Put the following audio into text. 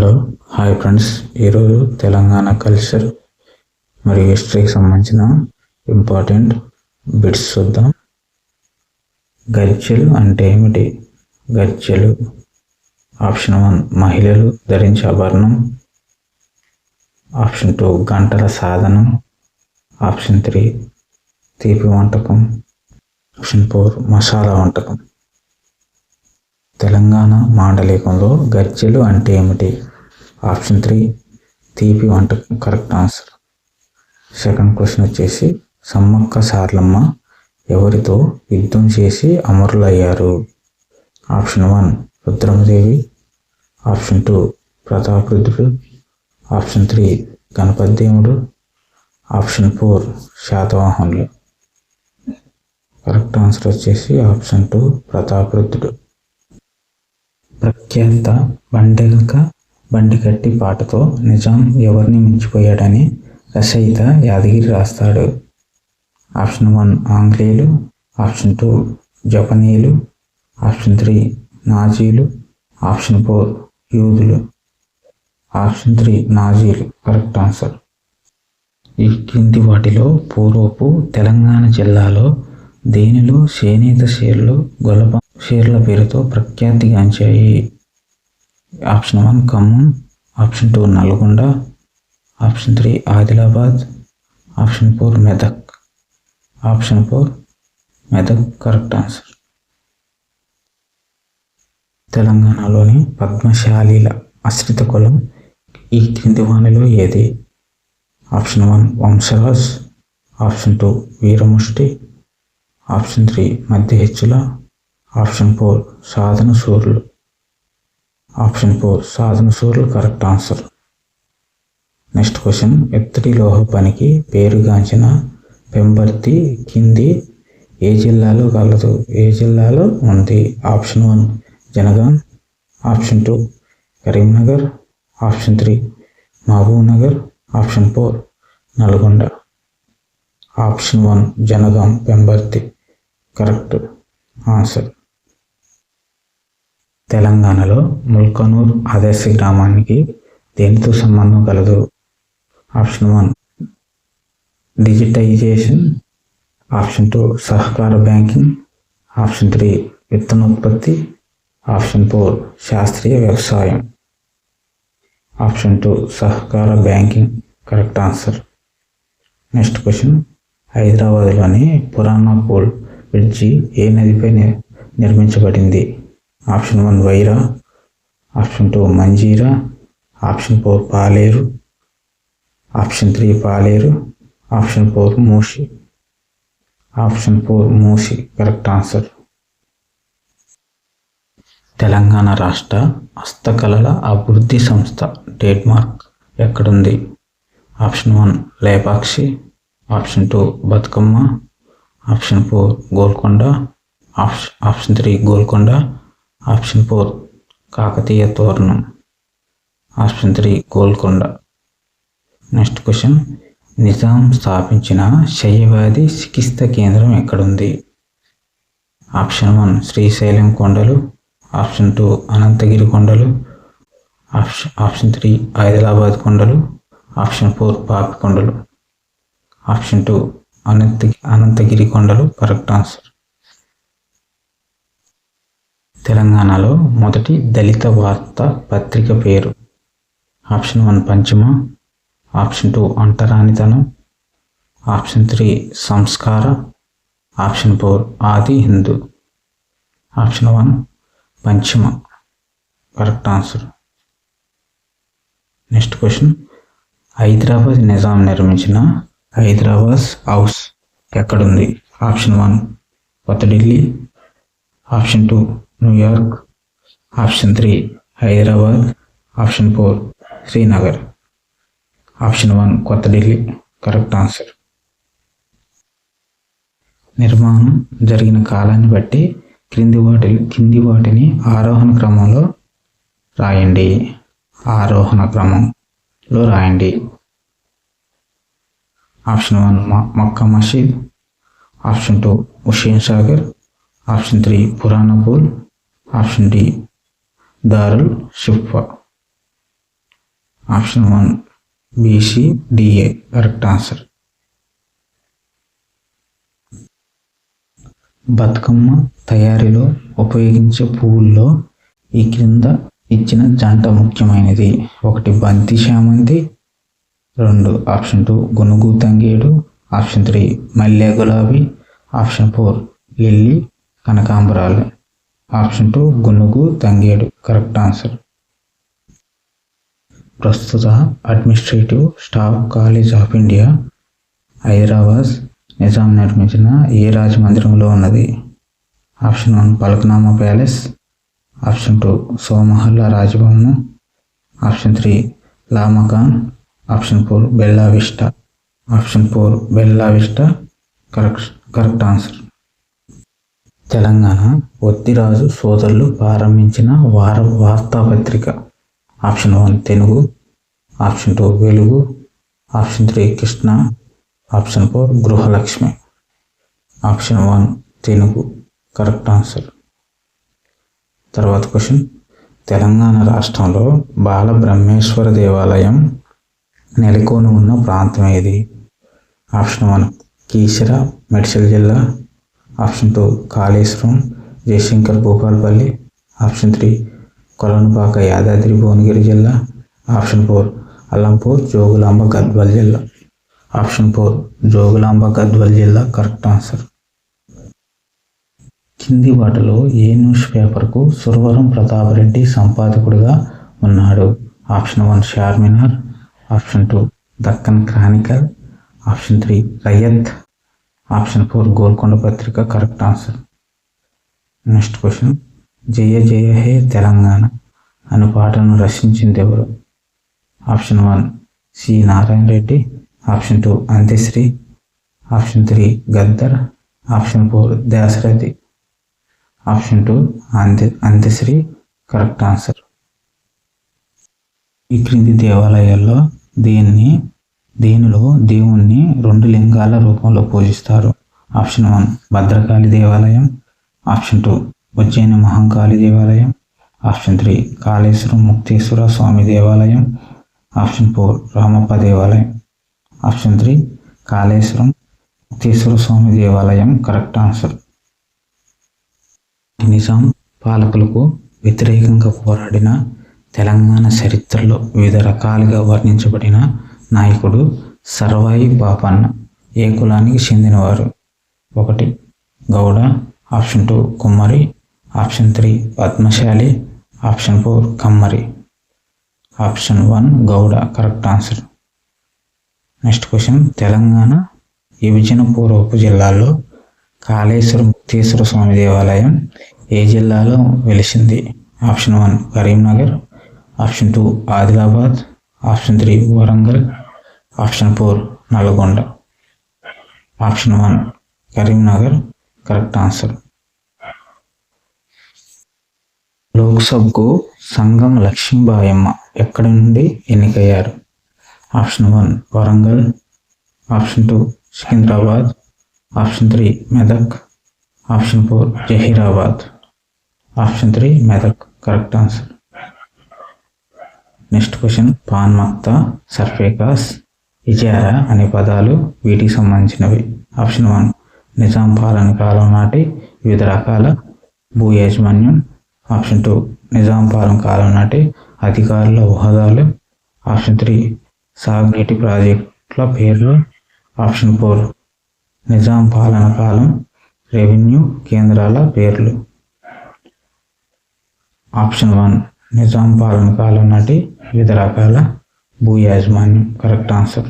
Hello hi friends. ఈరోజు Telangana culture మరియు హిస్టరీకి సంబంధించిన ఇంపార్టెంట్ బిట్స్ చూద్దాం. గజ్జెలు అంటే ఏమిటి? గజ్జెలు ఆప్షన్ వన్ మహిళలు ధరించే ఆభరణం. ఆప్షన్ టూ గంటల సాధనం. ఆప్షన్ త్రీ తీపి వంటకం. ఆప్షన్ ఫోర్ మసాలా వంటకం. తెలంగాణ మాండలికంలో గజ్జెలు అంటే ఏమిటి? ఆప్షన్ త్రీ తీపి వంటకం కరెక్ట్ ఆన్సర్. సెకండ్ క్వశ్చన్ వచ్చేసి సమ్మక్క సార్లమ్మ ఎవరితో యుద్ధం చేసి అమరులయ్యారు? Option one Rudramadevi. Option two Prataparudrudu option three Ganapati Devudu option four శాతవాహనులు. కరెక్ట్ ఆన్సర్ వచ్చేసి ఆప్షన్ టూ ప్రతాపరుద్రుడు ప్రఖ్యాత బండెల్క బండికట్టి పాటతో నిజాం ఎవరిని మించిపోయాడని రచయిత యాదగిరి రాస్తాడు. ఆప్షన్ వన్ ఆంగ్లేయులు ఆప్షన్ టూ జపనీయులు ఆప్షన్ త్రీ నాజీలు ఆప్షన్ ఫోర్ యూదులు ఆప్షన్ త్రీ నాజీలు కరెక్ట్ ఆన్సర్. ఈ కింది వాటిలో పూర్వపు తెలంగాణ జిల్లాలో దేనిలో చేనేత షేర్లు గొలప షేర్ల పేరుతో ప్రఖ్యాతిగాంచాయి option one Khammam. Option two Nalgonda. Option three Adilabad. Option four Medak. Option four Medak correct answer. తెలంగాణలోని పద్మశాలీల ఆశ్రిత కులం ఈ క్రింది వాణిలో ఏది? Option one Vamsaraj. Option two Veeramushti. Option three మధ్య హెచ్చుల. Option four Sadhana Suryulu. Option four Sadhana Suryulu correct answer. Next question ఎత్తడి లోహ పనికి పేరుగాంచిన పెంబర్తి కింది ఏ జిల్లాలో కలదు? ఏ జిల్లాలో ఉంది? Option one Jangaon. Option two Karimnagar. Option three Mahabubnagar. Option four Nalgonda. Option one Jangaon Pembarthi correct answer. తెలంగాణలో ముల్కనూర్ ఆదర్శ గ్రామానికి దేనితో సంబంధం కలదు? Option one digitization. Option two సహకార బ్యాంకింగ్. ఆప్షన్ త్రీ విత్తనోత్పత్తి. ఆప్షన్ ఫోర్ శాస్త్రీయ వ్యవసాయం. ఆప్షన్ టూ సహకార banking. Correct answer. Next question హైదరాబాద్లోని పురాణ పూల్ బ్రిడ్జి ఏ నదిపై నిర్మించబడింది? Option one Wyra option two Manjira option four Paleru option three Paleru option four Musi option four Musi correct answer. Telangana రాష్ట్ర హస్తకళల అభివృద్ధి సంస్థ ట్రేడ్ మార్క్ ఎక్కడుంది? Option one Lepakshi option two Bathukamma option four Golconda option option three Golconda option four Kakatiya తోరణం. Option three Golconda. Next question Nizam స్థాపించిన శయ్యవాది చికిత్స కేంద్రం ఎక్కడుంది? ఆప్షన్ వన్ శ్రీశైలం కొండలు. ఆప్షన్ టూ అనంతగిరి కొండలు. ఆప్షన్ ఆప్షన్ త్రీ హైదరాబాద్ కొండలు. ఆప్షన్ ఫోర్ పాపి కొండలు. ఆప్షన్ టూ అనంత అనంతగిరి కొండలు. Correct answer. తెలంగాణలో మొదటి దళిత వార్త పత్రిక పేరు. Option one Panchama option two అంటరానితనం option three Samskara option four Adi Hindu. Option one Panchama correct answer. Next question. Hyderabad Nizam నిర్మించిన హైదరాబాద్ హౌస్ ఎక్కడుంది? ఆప్షన్ వన్ కొత్త Delhi option two New York option three Hyderabad option four Srinagar. Option one కొత్త Delhi correct answer. నిర్మాణం జరిగిన కాలాన్ని బట్టి క్రింది వాటి కింది వాటిని ఆరోహణ క్రమంలో రాయండి. ఆరోహణ క్రమంలో రాయండి. Option one Mecca Masjid. Option two Hussain Sagar. Option three Puranapul option D Darul Shifa option one B C D A correct answer. Bathukamma తయారీలో ఉపయోగించే పువ్వుల్లో ఈ క్రింద ఇచ్చిన జంట ముఖ్యమైనది. ఒకటి బంతి చామంతి రెండు ఆప్షన్ టూ గునుగు తంగేడు. ఆప్షన్ త్రీ మల్లె గులాబీ. ఆప్షన్ ఫోర్ లిల్లీ కనకాంబరాలు. ఆప్షన్ టూ గునుగు తంగేడు. Correct answer. ప్రస్తుత administrative staff college of India Hyderabad Nizam నిర్మించిన ఏ రాజమందిరంలో ఉన్నది? Option one Falaknuma palace. Option two Somahalla Raj Bhavan. Option three Lamakaan option four Bella Vista. Option four Bella Vista. Correct correct answer. Telangana Ottiraju సోదరులు ప్రారంభించిన వార వార్తాపత్రిక. Option one Telugu option two Velugu option three Krishna option four Gruhalakshmi. Option one Telugu correct answer. తర్వాత question. Telangana రాష్ట్రంలో బాలబ్రహ్మేశ్వర దేవాలయం నెలకొని ఉన్న ప్రాంతం ఏది? ఆప్షన్ వన్ కీసర మెడ్చల్ జిల్లా option two Kaleshwaram Jayashankar Bhupalpally. Option three Kolanupaka Yadadri Bhuvanagiri జిల్లా. ఆప్షన్ ఫోర్ అల్లంపూర్ జోగులాంబ గద్వాల్ జిల్లా. ఆప్షన్ ఫోర్ జోగులాంబ గద్వాల్ జిల్లా కరెక్ట్ ఆన్సర్. కింది వాటిలో ఏ న్యూస్ పేపర్కు సురవరం ప్రతాప్ రెడ్డి సంపాదకుడిగా ఉన్నాడు? Option one Charminar. Option two Deccan Chronicle. Option three Rayat option four Golconda Patrika correct answer. Next question. జయ జయ హే తెలంగాణ అను పాటను రచించింది ఎవరు option one C Narayana Reddy. Option two Andesri. Option three Gaddar. Option four Dasarathi option two అంత్య అంత్యశ్రీ. Correct answer. ఈ క్రింది దేవాలయాల్లో దీన్ని దీనిలో దేవుణ్ణి రెండు లింగాల రూపంలో పూజిస్తారు? ఆప్షన్ వన్ భద్రకాళి దేవాలయం. ఆప్షన్ టూ ఉజ్జయిని మహంకాళి దేవాలయం. ఆప్షన్ త్రీ కాళేశ్వరం ముక్తేశ్వర స్వామి దేవాలయం. ఆప్షన్ ఫోర్ రామప్ప దేవాలయం. ఆప్షన్ త్రీ కాళేశ్వరం ముక్తేశ్వర స్వామి దేవాలయం. Correct answer. నిజాం పాలకులకు వ్యతిరేకంగా పోరాడిన తెలంగాణ చరిత్రలో వివిధ రకాలుగా వర్ణించబడిన నాయకుడు సర్వాయి పాపన్న ఏ కులానికి చెందినవారు? ఒకటి. గౌడ. Option two. కుమ్మరి. Option three. Padmashali. Option four. కమ్మరి. Option one. Gowda. Correct answer. Next question. Telangana విభజన పూర్వపు జిల్లాలో కాళేశ్వర ముక్తేశ్వర స్వామి దేవాలయం ఏ జిల్లాలో వెలిసింది? Option one. Karimnagar. Option two. Adilabad. Option three. Warangal. Option four Nalgonda. Option one Karimnagar. Correct answer. లోక్సభకు సంఘం లక్ష్మీబాయమ్మ ఎక్కడి నుండి ఎన్నికయ్యారు? Option one Warangal. Option two Secunderabad. Option three Medak. Option four Zaheerabad. Option three Medak. Correct answer. Next question pan మక్తా సర్ఫేకాస్. ఇజార అనే పదాలు వీటికి సంబంధించినవి. ఆప్షన్ వన్ నిజాం పాలన కాలం నాటి వివిధ రకాల భూ యాజమాన్యం. ఆప్షన్ టూ నిజాం పాలన కాలం నాటి అధికారుల హోదాలు ఆప్షన్ త్రీ సాగునీటి ప్రాజెక్టుల పేర్లు. ఆప్షన్ ఫోర్ నిజాం పాలన కాలం రెవెన్యూ కేంద్రాల పేర్లు. ఆప్షన్ వన్ నిజాం పాలన కాలం నాటి వివిధ రకాల భూ యాజమాన్యం కరెక్ట్ ఆన్సర్